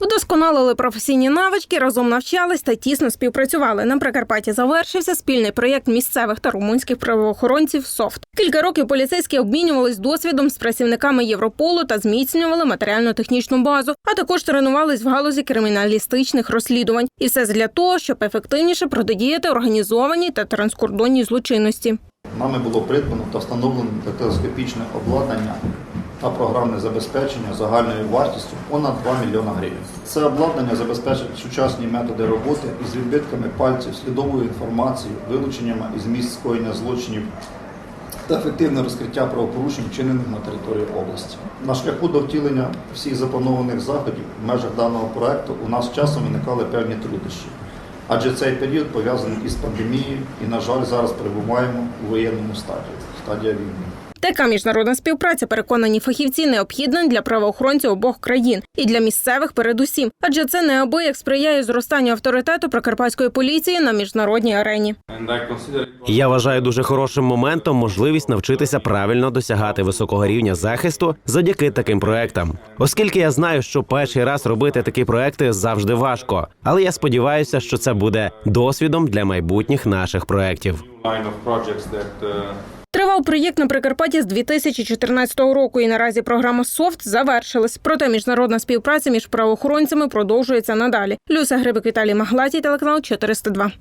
Вдосконалили професійні навички, разом навчались та тісно співпрацювали. На Прикарпатті завершився спільний проєкт місцевих та румунських правоохоронців «Софт». Кілька років поліцейські обмінювались досвідом з працівниками Європолу та зміцнювали матеріально-технічну базу, а також тренувались в галузі криміналістичних розслідувань. І все для того, щоб ефективніше протидіяти організованій та транскордонній злочинності. Нами було придбано та встановлено телескопічне обладнання та програмне забезпечення загальною вартістю понад 2 мільйона гривень. Це обладнання забезпечить сучасні методи роботи із відбитками пальців, слідовою інформацією, вилученнями із місць скоєння злочинів та ефективне розкриття правопорушень, вчинених на території області. На шляху до втілення всіх запланованих заходів в межах даного проекту у нас часом виникали певні труднощі. Адже цей період пов'язаний із пандемією і, на жаль, зараз перебуваємо у воєнному стадії, стадія війни. Така міжнародна співпраця, переконані фахівці, необхідна для правоохоронців обох країн і для місцевих передусім, адже це неабияк сприяє зростанню авторитету прикарпатської поліції на міжнародній арені. Я вважаю дуже хорошим моментом можливість навчитися правильно досягати високого рівня захисту завдяки таким проектам. Оскільки я знаю, що перший раз робити такі проекти завжди важко, але я сподіваюся, що це буде досвідом для майбутніх наших проектів. Тривав проєкт на Прикарпатті з 2014 року, і наразі програма «Софт» завершилась. Проте міжнародна співпраця між правоохоронцями продовжується надалі. Люся Грибик, Віталій Маглатій, телеканал 402.